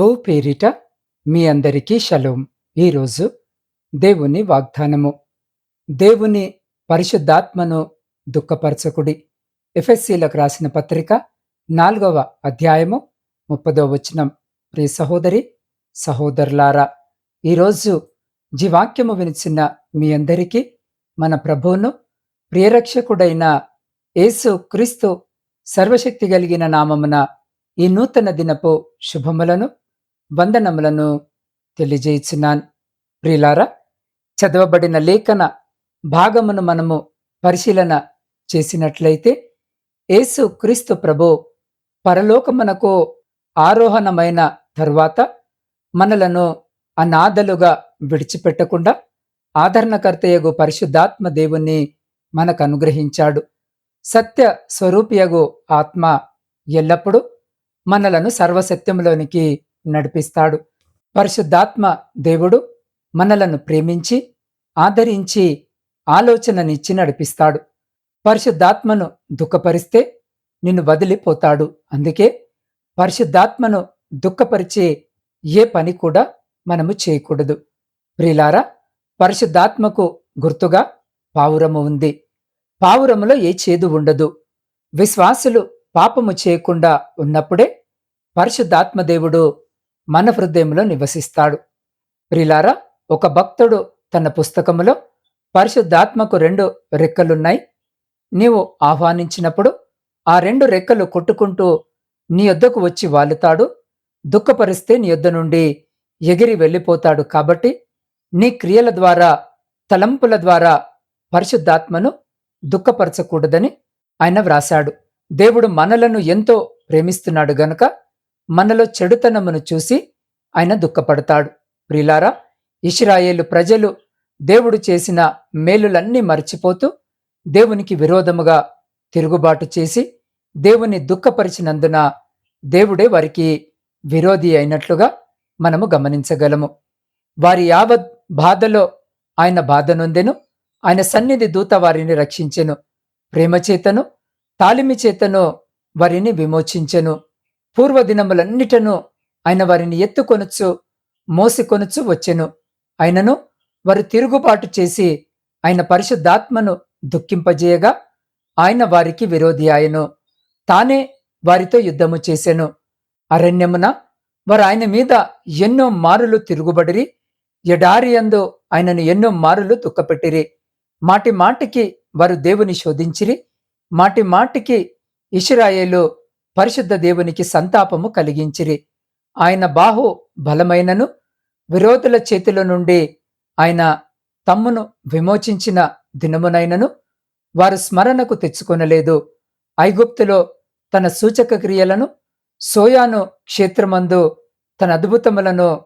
ప్రభువు పేరిట మీ అందరికీ షలోం. ఈరోజు దేవుని వాగ్దానము. దేవుని పరిశుద్ధాత్మను దుఃఖపరచకుడి. ఎఫ్ఎస్సీలకు రాసిన పత్రిక నాలుగవ అధ్యాయము ముప్పదో వచనం. ప్రియ సహోదరి సహోదరులారా ఈరోజు జీవాక్యము వినిచిన మీ అందరికీ మన ప్రభువును ప్రియరక్షకుడైన యేసు క్రీస్తు సర్వశక్తి కలిగిన నామమున ఈ నూతన దినపు శుభములను వందనములను తెలియజేయుచున్నాను. ప్రియులారా చదవబడిన లేఖన భాగమును మనము పరిశీలన చేసినట్లయితే యేసు క్రీస్తు ప్రభు పరలోకమునకు ఆరోహణమైన తరువాత మనలను అనాథలుగా విడిచిపెట్టకుండా ఆదరణకర్తయగు పరిశుద్ధాత్మ దేవుణ్ణి మనకు అనుగ్రహించాడు సత్య స్వరూపియగు ఆత్మ ఎల్లప్పుడూ మనలను సర్వసత్యంలోనికి నడిపిస్తాడు. పరిశుద్ధాత్మ దేవుడు మనలను ప్రేమించి ఆదరించి ఆలోచననిచ్చి నడిపిస్తాడు. పరిశుద్ధాత్మను దుఃఖపరిస్తే నిన్ను వదిలిపోతాడు. అందుకే పరిశుద్ధాత్మను దుఃఖపరిచే ఏ పని కూడా మనము చేయకూడదు. ప్రిలారా పరిశుద్ధాత్మకు గుర్తుగా పావురము ఉంది. పావురములో ఏ చేదు ఉండదు. విశ్వాసులు పాపము చేయకుండా ఉన్నప్పుడే పరిశుద్ధాత్మదేవుడు మన హృదయంలో నివసిస్తాడు. ప్రిలారా ఒక భక్తుడు తన పుస్తకములో పరిశుద్ధాత్మకు రెండు రెక్కలున్నాయి. నీవు ఆహ్వానించినప్పుడు ఆ రెండు రెక్కలు కొట్టుకుంటూ నీ యొద్దకు వచ్చి వాలుతాడు. దుఃఖపరిస్తే నీ యొద్ద నుండి ఎగిరి వెళ్ళిపోతాడు కాబట్టి నీ క్రియల ద్వారా తలంపుల ద్వారా పరిశుద్ధాత్మను దుఃఖపరచకూడదని ఆయన వ్రాశాడు. దేవుడు మనలను ఎంతో ప్రేమిస్తున్నాడు గనుక మనలో చెడుతనమును చూసి ఆయన దుఃఖపడతాడు. ప్రిలారా ఇష్రాయేలు ప్రజలు దేవుడు చేసిన మేలులన్నీ మర్చిపోతూ దేవునికి విరోధముగా తిరుగుబాటు చేసి దేవుని దుఃఖపరిచినందున దేవుడే వారికి విరోధి అయినట్లుగా మనము గమనించగలము. వారి యావత్ బాధలో ఆయన బాధ నొందెను ఆయన సన్నిధి దూత వారిని రక్షించెను ప్రేమ చేతను తాలిమి చేతను వారిని విమోచించెను. పూర్వదినములన్నిటను ఆయన వారిని ఎత్తుకొనుచు మోసికొనుచు వచ్చెను. ఆయనను వారు తిరుగుబాటు చేసి ఆయన పరిశుద్ధాత్మను దుఃఖింపజేయగా ఆయన వారికి విరోధి ఆయను. తానే వారితో యుద్ధము చేసెను. అరణ్యమున వారు ఆయన మీద ఎన్నో మారులు తిరుగుబడిరి ఎడారియందు ఆయనను ఎన్నో మారులు దుఃఖపెట్టిరి. మాటి మాటికి వారు దేవుని శోధించిరి మాటి మాటికి ఇషరాయేలు పరిశుద్ధ దేవునికి సంతాపము కలిగించిరి. ఆయన బాహు బలమైనను విరోధుల చేతిలో నుండి ఆయన తమ్మును విమోచించిన దినమునైనను వారు స్మరణకు తెచ్చుకొనలేదు. ఐగుప్తులో తన సూచక క్రియలను సోయాను క్షేత్రమందు తన అద్భుతములను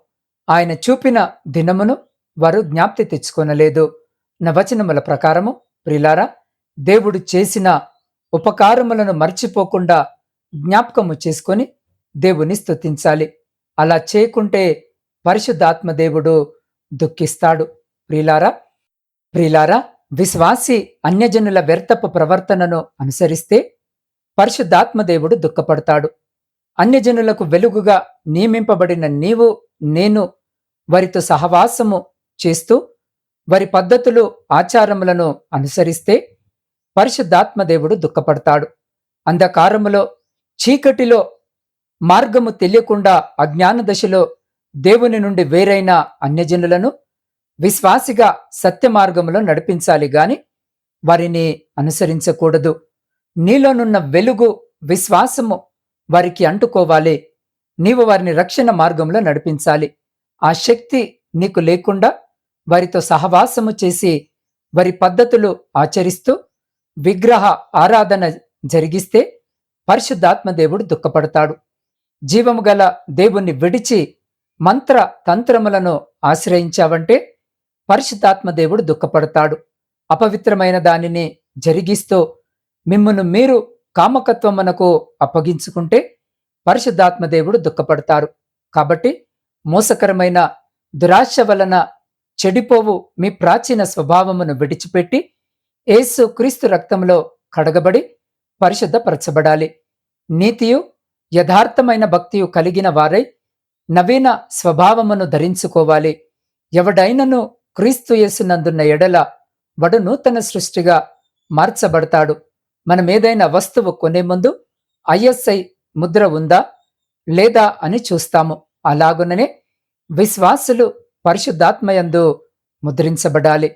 ఆయన చూపిన దినమును వారు జ్ఞాప్తి తెచ్చుకొనలేదు. నవచనముల ప్రకారము ప్రిలారా దేవుడు చేసిన ఉపకారములను మర్చిపోకుండా జ్ఞాపకము చేసుకొని దేవుని స్తుతించాలి. అలా చేయకుంటే పరిశుద్ధాత్మ దేవుడు దుఃఖిస్తాడు. ప్రిలారా ప్రిలారా విశ్వాసి అన్యజనుల వ్యర్థపు ప్రవర్తనను అనుసరిస్తే పరిశుద్ధాత్మ దేవుడు దుఃఖపడతాడు. అన్యజనులకు వెలుగుగా నియమింపబడిన నీవు నేను వారితో సహవాసము చేస్తూ వారి పద్ధతులు ఆచారములను అనుసరిస్తే పరిశుద్ధాత్మ దేవుడు దుఃఖపడతాడు. అంధకారములో చీకటిలో మార్గము తెలియకుండా అజ్ఞాన దశలో దేవుని నుండి వేరైన అన్యజనులను విశ్వాసిగా సత్య మార్గములో నడిపించాలి గాని వారిని అనుసరించకూడదు. నీలోనున్న వెలుగు విశ్వాసము వారికి అంటుకోవాలి. నీవు వారిని రక్షణ మార్గంలో నడిపించాలి. ఆ శక్తి నీకు లేకుండా వారితో సహవాసము చేసి వారి పద్ధతులు ఆచరిస్తూ విగ్రహ ఆరాధన జరిగిస్తే పరిశుద్ధాత్మ దేవుడు దుఃఖపడతాడు. జీవము గల దేవుణ్ణి విడిచి మంత్ర తంత్రములను ఆశ్రయించావంటే పరిశుద్ధాత్మ దేవుడు దుఃఖపడతాడు. అపవిత్రమైన దానిని జరిగిస్తూ మిమ్మను మీరు కామకత్వమునకు అప్పగించుకుంటే పరిశుద్ధాత్మ దేవుడు దుఃఖపడతారు కాబట్టి మోసకరమైన దురాశ వలన చెడిపోవు మీ ప్రాచీన స్వభావమును విడిచిపెట్టి ఏసు క్రీస్తు రక్తంలో కడగబడి పరిశుద్ధపరచబడాలి. నీతియు యథార్థమైన భక్తియు కలిగిన వారై నవీన స్వభావమును ధరించుకోవాలి. ఎవడైనను క్రీస్తు యేసునందున్న ఎడల వడు నూతన సృష్టిగా మార్చబడతాడు. మనం ఏదైనా వస్తువు కొనే ముందు ఐఎస్ఐ ముద్ర ఉందా? లేదా అని చూస్తాము. అలాగుననే విశ్వాసులు పరిశుద్ధాత్మయందు ముద్రించబడాలి.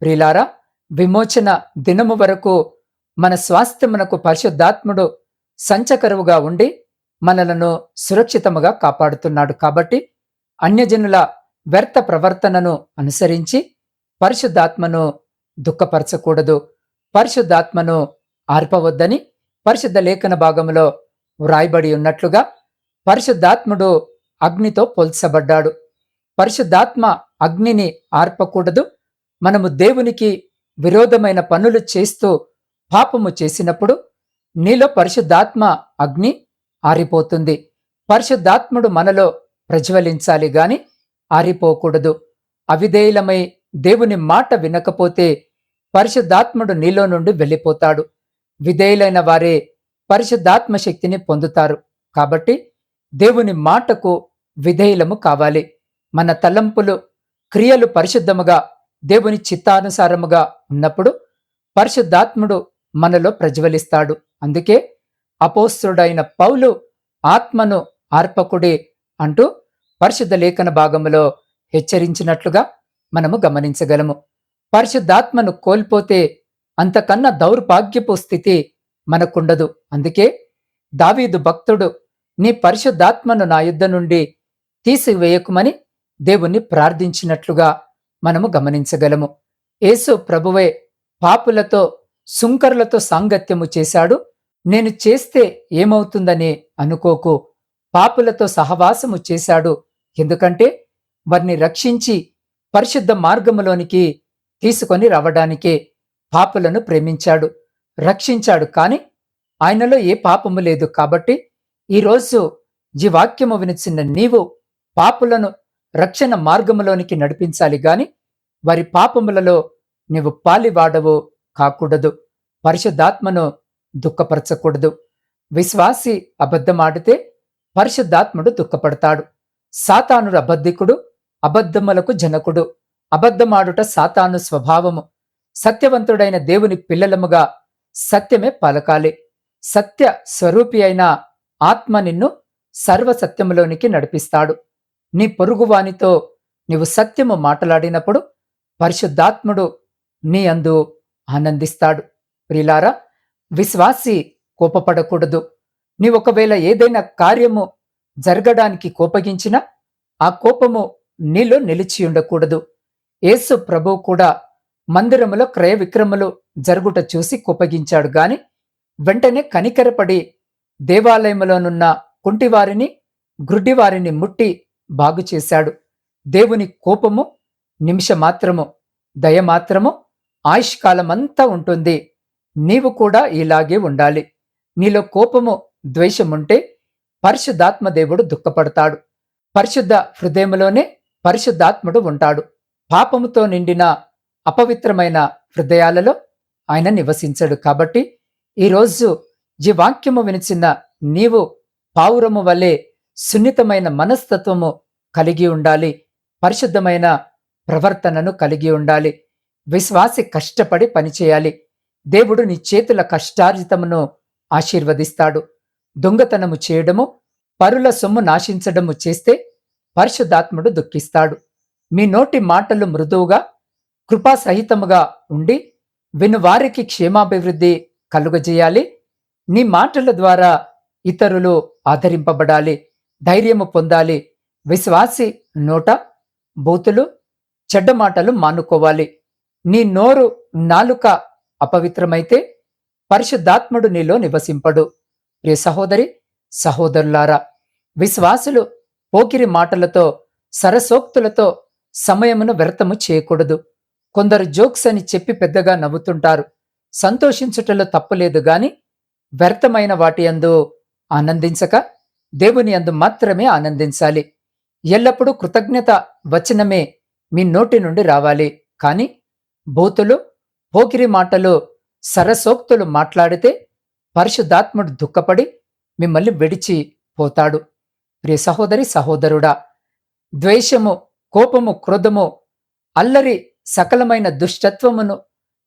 ప్రిలారా విమోచన దినము వరకు మన స్వాస్థ్యమునకు పరిశుద్ధాత్ముడు సంచకరువుగా ఉండి మనలను సురక్షితముగా కాపాడుతున్నాడు కాబట్టి అన్యజనుల వ్యర్థ ప్రవర్తనను అనుసరించి పరిశుద్ధాత్మను దుఃఖపరచకూడదు. పరిశుద్ధాత్మను ఆర్పవద్దని పరిశుద్ధ లేఖన భాగంలో వ్రాయబడి ఉన్నట్లుగా పరిశుద్ధాత్ముడు అగ్నితో పోల్చబడ్డాడు. పరిశుద్ధాత్మ అగ్నిని ఆర్పకూడదు. మనము దేవునికి విరోధమైన పనులు చేస్తూ పాపము చేసినప్పుడు నీలో పరిశుద్ధాత్మ అగ్ని ఆరిపోతుంది. పరిశుద్ధాత్ముడు మనలో ప్రజ్వలించాలి గాని ఆరిపోకూడదు. అవిధేయులమై దేవుని మాట వినకపోతే పరిశుద్ధాత్ముడు నీలో నుండి వెళ్ళిపోతాడు. విధేయులైన వారే పరిశుద్ధాత్మ శక్తిని పొందుతారు. కాబట్టి దేవుని మాటకు విధేయులము కావాలి. మన తలంపులు క్రియలు పరిశుద్ధముగా దేవుని చిత్తానుసారముగా ఉన్నప్పుడు పరిశుద్ధాత్ముడు మనలో ప్రజ్వలిస్తాడు. అందుకే అపోస్తుడైన పౌలు ఆత్మను ఆర్పకుడే అంటూ పరిశుద్ధ లేఖన భాగములో హెచ్చరించినట్లుగా మనము గమనించగలము. పరిశుద్ధాత్మను కోల్పోతే అంతకన్నా దౌర్భాగ్యపు స్థితి మనకుండదు. అందుకే దావీదు భక్తుడు నీ పరిశుద్ధాత్మను నా యుద్ధ నుండి తీసివేయకుమని దేవుణ్ణి ప్రార్థించినట్లుగా మనము గమనించగలము. యేసు ప్రభువే పాపులతో సుంకరులతో సాంగత్యము చేశాడు. నేను చేస్తే ఏమవుతుందని అనుకోకు. పాపులతో సహవాసము చేశాడు. ఎందుకంటే వారిని రక్షించి పరిశుద్ధ మార్గములోనికి తీసుకొని రావడానికే పాపులను ప్రేమించాడు. రక్షించాడు కాని ఆయనలో ఏ పాపము లేదు కాబట్టి ఈరోజు ఈ వాక్యము వినిచిన నీవు పాపులను రక్షణ మార్గములోనికి నడిపించాలి గాని వారి పాపములలో నీవు పాలివాడవు. కాకూడదు. పరిశుద్ధాత్మను దుఃఖపరచకూడదు. విశ్వాసి అబద్ధమాడితే పరిశుద్ధాత్ముడు దుఃఖపడతాడు. సాతానుడు అబద్ధికుడు అబద్ధములకు జనకుడు. అబద్ధమాడుట సాతాను స్వభావము. సత్యవంతుడైన దేవుని పిల్లలముగా సత్యమే పలకాలి. సత్య స్వరూపి అయిన ఆత్మ నిన్ను సర్వసత్యములోనికి నడిపిస్తాడు. నీ పొరుగువానితో నీవు సత్యము మాట్లాడినప్పుడు పరిశుద్ధాత్ముడు నీ అందు ఆనందిస్తాడు. ప్రిలారా విశ్వాసి కోపపడకూడదు. నీ ఒకవేళ ఏదైనా కార్యము జరగడానికి కోపగించినా ఆ కోపము నీలో నిలిచి ఉండకూడదు. యేసు ప్రభువు కూడా మందిరములో క్రయ విక్రములు జరుగుట చూసి కోపగించాడు. గాని వెంటనే కనికరపడి దేవాలయములోనున్న కుంటివారిని గ్రుడ్డివారిని ముట్టి బాగు చేశాడు దేవుని కోపము నిమిషమాత్రము దయమాత్రము ఆయుష్కాలమంతా ఉంటుంది. నీవు కూడా ఇలాగే ఉండాలి. నీలో కోపము ద్వేషముంటే పరిశుద్ధాత్మదేవుడు దుఃఖపడతాడు. పరిశుద్ధ హృదయములోనే పరిశుద్ధాత్ముడు ఉంటాడు. పాపముతో నిండిన అపవిత్రమైన హృదయాలలో ఆయన నివసించడు. కాబట్టి ఈరోజు ఈ వాక్యము వినిచిన నీవు పావురము వలె సున్నితమైన మనస్తత్వము కలిగి ఉండాలి. పరిశుద్ధమైన ప్రవర్తనను కలిగి ఉండాలి. విశ్వాసి కష్టపడి పనిచేయాలి. దేవుడు నీ చేతుల కష్టార్జితమును ఆశీర్వదిస్తాడు. దొంగతనము చేయడము పరుల సొమ్ము నాశించడము చేస్తే పరిశుద్ధాత్ముడు దుఃఖిస్తాడు. మీ నోటి మాటలు మృదువుగా కృపాసహితముగా ఉండి వినువారికి క్షేమాభివృద్ధి కలుగజేయాలి. నీ మాటల ద్వారా ఇతరులు ఆదరింపబడాలి. ధైర్యము పొందాలి. విశ్వాసి నోట బూతులు చెడ్డ మాటలు మానుకోవాలి. నీ నోరు నాలుక అపవిత్రమైతే పరిశుద్ధాత్ముడు నీలో నివసింపడు. ప్రియ సహోదరి సహోదరులారా విశ్వాసులు పోకిరి మాటలతో సరసోక్తులతో సమయమును వ్యర్థము చేయకూడదు. కొందరు జోక్స్ అని చెప్పి పెద్దగా నవ్వుతుంటారు. సంతోషించుటలో తప్పులేదు గాని వ్యర్థమైన వాటి అందు ఆనందించక దేవుని అందు మాత్రమే ఆనందించాలి. ఎల్లప్పుడూ కృతజ్ఞత వచనమే మీ నోటి నుండి రావాలి. కాని బూతులు పోకిరి మాటలు సరసోక్తులు మాట్లాడితే పరిశుద్ధాత్ముడు దుఃఖపడి మిమ్మల్ని విడిచి పోతాడు. ప్రియ సహోదరి సహోదరుడా ద్వేషము కోపము క్రోధము అల్లరి సకలమైన దుష్టత్వమును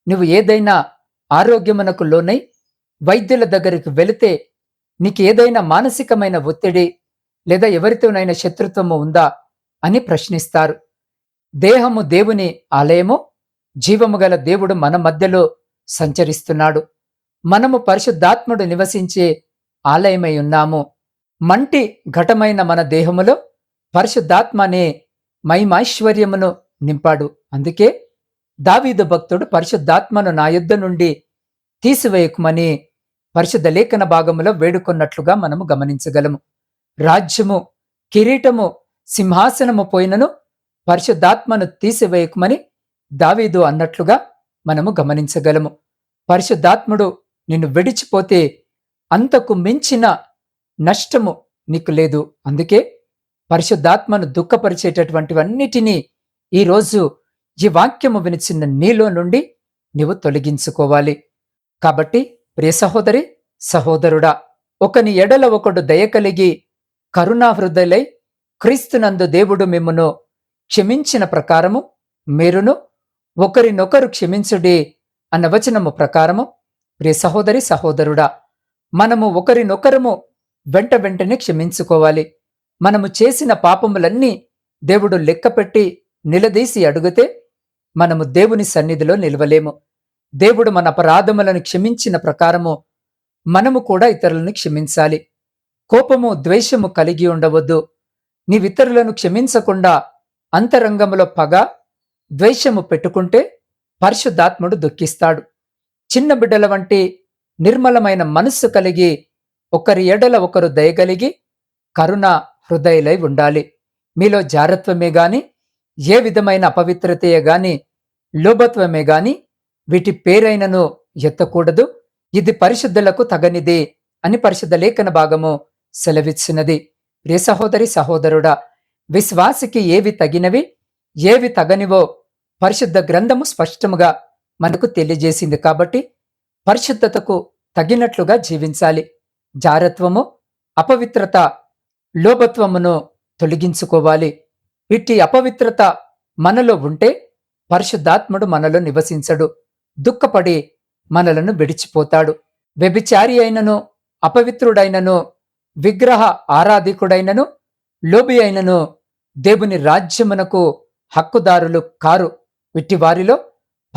నువ్వు ఏదైనా ఆరోగ్యమునకు లోనై వైద్యుల దగ్గరికి వెళితే నీకు ఏదైనా మానసికమైన ఒత్తిడి లేదా ఎవరితోనైనా శత్రుత్వము ఉందా అని ప్రశ్నిస్తారు. దేహము దేవుని ఆలయము జీవము గల దేవుడు మన మధ్యలో సంచరిస్తున్నాడు. మనము పరిశుద్ధాత్ముడు నివసించే ఆలయమై ఉన్నాము. మంటి ఘటమైన మన దేహములో పరిశుద్ధాత్మ అనే మహిమైశ్వర్యమును నింపాడు. అందుకే దావీదు భక్తుడు పరిశుద్ధాత్మను నా యుద్ధ నుండి తీసివేయకుమని పరిశుద్ధ లేఖన భాగములో వేడుకొన్నట్లుగా మనము గమనించగలము. రాజ్యము కిరీటము సింహాసనము పోయినను పరిశుద్ధాత్మను తీసివేయకుమని దావీదు అన్నట్లుగా మనము గమనించగలము. పరిశుద్ధాత్ముడు నిన్ను విడిచిపోతే అంతకు మించిన నష్టము నీకు లేదు. అందుకే పరిశుద్ధాత్మను దుఃఖపరిచేటటువంటివన్నిటినీ ఈరోజు ఈ వాక్యము వినిచిన నీలో నుండి నీవు తొలగించుకోవాలి. కాబట్టి ప్రియ సహోదరి సహోదరుడా ఒకని ఎడల ఒకడు దయ కలిగి కరుణా హృదయలై క్రీస్తునందు దేవుడు మిమ్మును క్షమించిన ప్రకారము మీరును ఒకరినొకరు క్షమించుడి అన్న వచనము ప్రకారము. ప్రియ సహోదరి సహోదరుడా మనము ఒకరినొకరము వెంట వెంటనే క్షమించుకోవాలి. మనము చేసిన పాపములన్నీ దేవుడు లెక్కపెట్టి నిలదీసి అడిగితే మనము దేవుని సన్నిధిలో నిలవలేము. దేవుడు మన అపరాధములను క్షమించిన ప్రకారము మనము కూడా ఇతరులను క్షమించాలి. కోపము ద్వేషము కలిగి ఉండవద్దు. నీవితరులను క్షమించకుండా అంతరంగములో పగ ద్వేషము పెట్టుకుంటే పరిశుద్ధాత్ముడు దుఃఖిస్తాడు. చిన్న బిడ్డల వంటి నిర్మలమైన మనస్సు కలిగి ఒకరి ఎడల ఒకరు దయగలిగి కరుణ హృదయలై ఉండాలి. మీలో జారత్వమే గాని ఏ విధమైన అపవిత్రతయే గాని లోభత్వమే గాని వీటి పేరైనను ఎత్తకూడదు. ఇది పరిశుద్ధులకు తగనిది అని పరిశుద్ధ లేఖన భాగము సెలవిచ్చినది. ప్రియ సహోదరి సహోదరుడా విశ్వాసికి ఏవి తగినవి ఏవి తగనివో పరిశుద్ధ గ్రంథము స్పష్టముగా మనకు తెలియజేసింది కాబట్టి పరిశుద్ధతకు తగినట్లుగా జీవించాలి. జారత్వము అపవిత్రత లోభత్వమును తొలగించుకోవాలి. ఇట్టి అపవిత్రత మనలో ఉంటే పరిశుద్ధాత్ముడు మనలో నివసించడు. దుఃఖపడి మనలను విడిచిపోతాడు. వ్యభిచారి అయినను అపవిత్రుడైనను విగ్రహ ఆరాధికుడైనను లోబి అయినను దేవుని రాజ్యమునకు హక్కుదారులు కారు. విట్టి వారిలో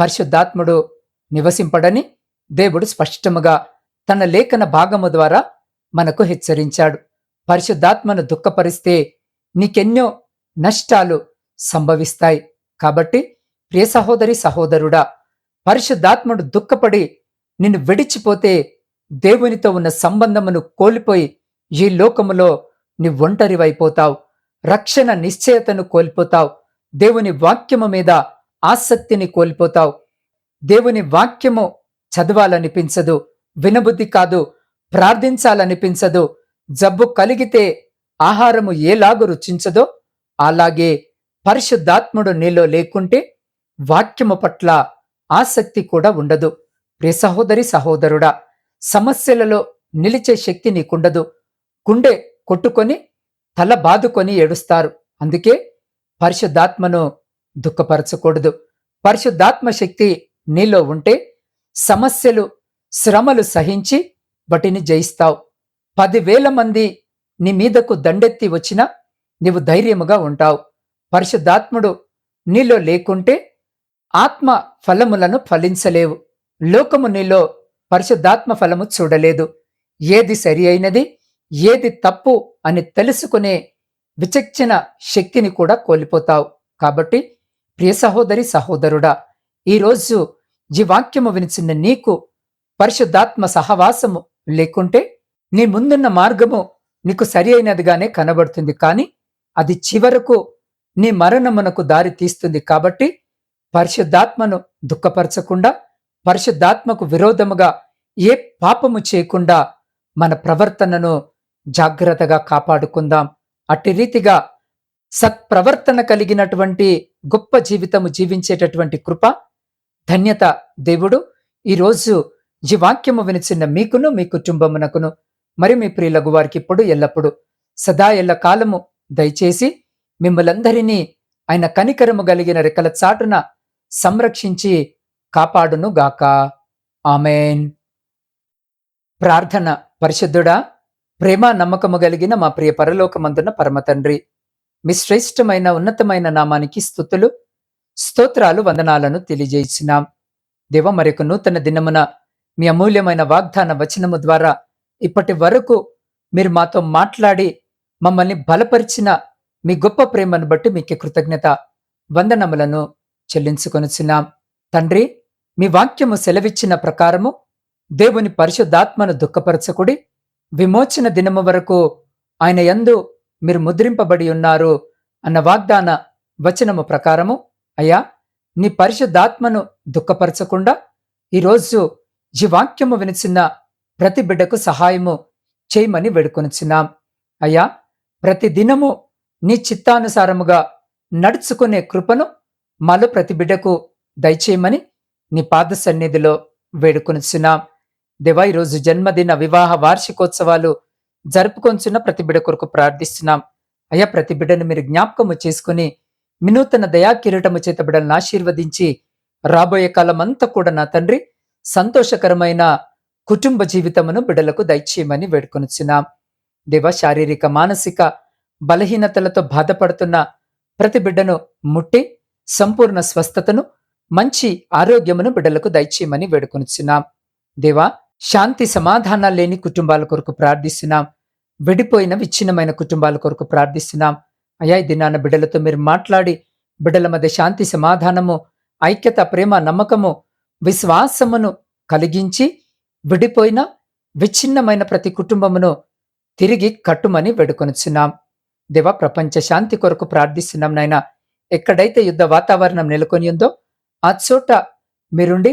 పరిశుద్ధాత్ముడు నివసింపడని దేవుడు స్పష్టముగా తన లేఖన భాగము ద్వారా మనకు హెచ్చరించాడు. పరిశుద్ధాత్మను దుఃఖపరిస్తే నీకెన్నో నష్టాలు సంభవిస్తాయి. కాబట్టి ప్రియ సహోదరి సహోదరుడా పరిశుద్ధాత్ముడు దుఃఖపడి నిన్ను విడిచిపోతే దేవునితో ఉన్న సంబంధమును కోల్పోయి ఈ లోకములో నీ ఒంటరివైపోతావు రక్షణ నిశ్చయతను కోల్పోతావు. దేవుని వాక్యము మీద ఆసక్తిని కోల్పోతావు. దేవుని వాక్యము చదవాలనిపించదు వినబుద్ధి కాదు ప్రార్థించాలనిపించదు. జబ్బు కలిగితే ఆహారము ఏలాగు రుచించదో అలాగే పరిశుద్ధాత్ముడు నీలో లేకుంటే వాక్యము పట్ల ఆసక్తి కూడా ఉండదు. ప్రియ సహోదరి సహోదరుడా సమస్యలలో నిలిచే శక్తి నీకుండదు. గుండె కొట్టుకొని తల బాదుకొని ఏడుస్తారు. అందుకే పరిశుద్ధాత్మను దుఃఖపరచకూడదు. పరిశుద్ధాత్మ శక్తి నీలో ఉంటే సమస్యలు శ్రమలు సహించి వాటిని జయిస్తావు. పదివేల మంది నీ మీదకు దండెత్తి వచ్చినా నీవు ధైర్యముగా ఉంటావు. పరిశుద్ధాత్ముడు నీలో లేకుంటే ఆత్మ ఫలములను ఫలించలేవు. లోకము నీలో పరిశుద్ధాత్మ ఫలము చూడలేదు. ఏది సరి అయినది ఏది తప్పు అని తెలుసుకునే విచక్షణ శక్తిని కూడా కోల్పోతావు. కాబట్టి ప్రియ సహోదరి సహోదరుడా ఈరోజు ఈ వాక్యము వినిచిన నీకు పరిశుద్ధాత్మ సహవాసము లేకుంటే నీ ముందున్న మార్గము నీకు సరి అయినదిగానే కనబడుతుంది. కానీ అది చివరకు నీ మరణమునకు దారి తీస్తుంది కాబట్టి పరిశుద్ధాత్మను దుఃఖపరచకుండా పరిశుద్ధాత్మకు విరోధముగా ఏ పాపము చేయకుండా మన ప్రవర్తనను జాగ్రత్తగా కాపాడుకుందాం. అట్టి రీతిగా సత్ప్రవర్తన కలిగినటువంటి గొప్ప జీవితము జీవించేటటువంటి కృప ధన్యత దేవుడు. ఈరోజు ఈ వాక్యము వినిచిన్న మీకును మీ కుటుంబమునకును మరి మీ ప్రియులకు వారికి ఇప్పుడు ఎల్లప్పుడు సదా ఎల్ల కాలము దయచేసి మిమ్మలందరినీ ఆయన కనికరము కలిగిన రెక్కల చాటున సంరక్షించి కాపాడును గాక. ఆమెన్. ప్రార్థన పరిశుద్ధుడా ప్రేమ నమ్మకము కలిగిన మా ప్రియ పరలోకమందున పరమతండ్రి మీ శ్రేష్టమైన ఉన్నతమైన నామానికి స్థుతులు స్తోత్రాలు వందనాలను తెలియజేసినాం దేవ మరొక నూతన దినమున మీ అమూల్యమైన వాగ్దాన వచనము ద్వారా ఇప్పటి వరకు మీరు మాతో మాట్లాడి మమ్మల్ని బలపరిచిన మీ గొప్ప ప్రేమను బట్టి మీకు కృతజ్ఞత వందనములను చెల్లించుకొనిచున్నాం. తండ్రి మీ వాక్యము సెలవిచ్చిన ప్రకారము దేవుని పరిశుద్ధాత్మను దుఃఖపరచకుడి విమోచన దినము వరకు ఆయన యందు మీరు ముద్రింపబడి ఉన్నారు అన్న వాగ్దాన వచనము ప్రకారము. అయ్యా నీ పరిశుద్ధాత్మను దుఃఖపరచకుండా ఈరోజు ఈ వాక్యము వినిచిన ప్రతి బిడ్డకు సహాయము చేయమని వేడుకొనిచున్నాం. అయ్యా ప్రతి దినము నీ చిత్తానుసారముగా నడుచుకునే కృపను మాలో ప్రతి బిడ్డకు దయచేయమని నీ పాద సన్నిధిలో వేడుకొనిచున్నాం. దేవా ఈరోజు జన్మదిన వివాహ వార్షికోత్సవాలు జరుపుకొంచున్న ప్రతి బిడ్డ కొరకు ప్రార్థిస్తున్నాం. అయ్యా ప్రతి బిడ్డను మీరు జ్ఞాపకము చేసుకుని వినూతన దయా కిరీటము చేత బిడ్డలను ఆశీర్వదించి రాబోయే కాలం అంతా కూడా నా తండ్రి సంతోషకరమైన కుటుంబ జీవితమును బిడ్డలకు దయచేయమని వేడుకొనిచున్నాం. దేవ శారీరక మానసిక బలహీనతలతో బాధపడుతున్న ప్రతి బిడ్డను ముట్టి సంపూర్ణ స్వస్థతను మంచి ఆరోగ్యమును బిడ్డలకు దయచేయమని వేడుకొనిచున్నాం. దేవా శాంతి సమాధానాలు లేని కుటుంబాల కొరకు ప్రార్థిస్తున్నాం. విడిపోయిన విచ్ఛిన్నమైన కుటుంబాల కొరకు ప్రార్థిస్తున్నాం. అయ్యా ఈ దినాన బిడ్డలతో మీరు మాట్లాడి బిడ్డల మధ్య శాంతి సమాధానము ఐక్యత ప్రేమ నమ్మకము విశ్వాసమును కలిగించి విడిపోయిన విచ్ఛిన్నమైన ప్రతి కుటుంబమును తిరిగి కట్టుమని వేడుకొనుచున్నాం. దేవ ప్రపంచ శాంతి కొరకు ప్రార్థిస్తున్నాం నాయన. ఎక్కడైతే యుద్ధ వాతావరణం నెలకొని ఉందో ఆ చోట మీరుండి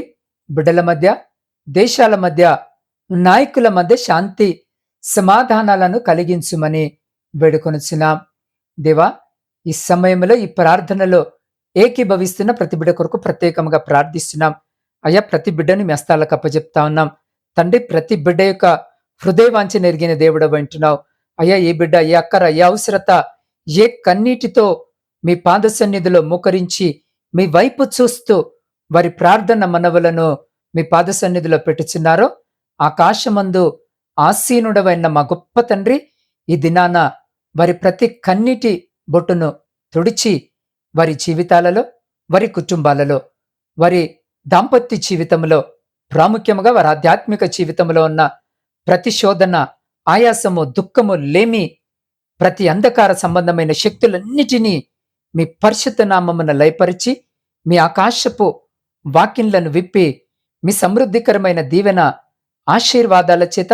బిడ్డల మధ్య దేశాల మధ్య నాయకుల మధ్య శాంతి సమాధానాలను కలిగించుమని వేడుకొనుచున్నాం. దేవా ఈ సమయంలో ఈ ప్రార్థనలో ఏకీభవిస్తున్న ప్రతి బిడ్డ కొరకు ప్రత్యేకంగా ప్రార్థిస్తున్నాం. అయ్యా ప్రతి బిడ్డని మీ హస్తాలకు అప్పచెప్తా ఉన్నాం. తండ్రి ప్రతి బిడ్డ యొక్క హృదయవాంఛ నెరిగిన దేవుడు వింటున్నావు అయ్యా ఏ బిడ్డ ఏ అక్కర ఏ అవసరత ఏ కన్నీటితో మీ పాద సన్నిధిలో మోకరించి మీ వైపు చూస్తూ వారి ప్రార్థన మనవులను మీ పాద సన్నిధిలో పెట్టుచున్నారో ఆకాశమందు ఆసీనుడవైన మా గొప్ప తండ్రి ఈ దినాన వారి ప్రతి కన్నీటి బొట్టును తుడిచి వారి జీవితాలలో వారి కుటుంబాలలో వారి దాంపత్య జీవితంలో ప్రాముఖ్యముగా వారి ఆధ్యాత్మిక జీవితంలో ఉన్న ప్రతిశోధన ఆయాసము దుఃఖము లేమి ప్రతి అంధకార సంబంధమైన శక్తులన్నిటినీ మీ పరిశుద్ధ నామమున లయపరిచి మీ ఆకాశపు వాకిన్లను విప్పి మీ సమృద్ధికరమైన దీవెన ఆశీర్వాదాల చేత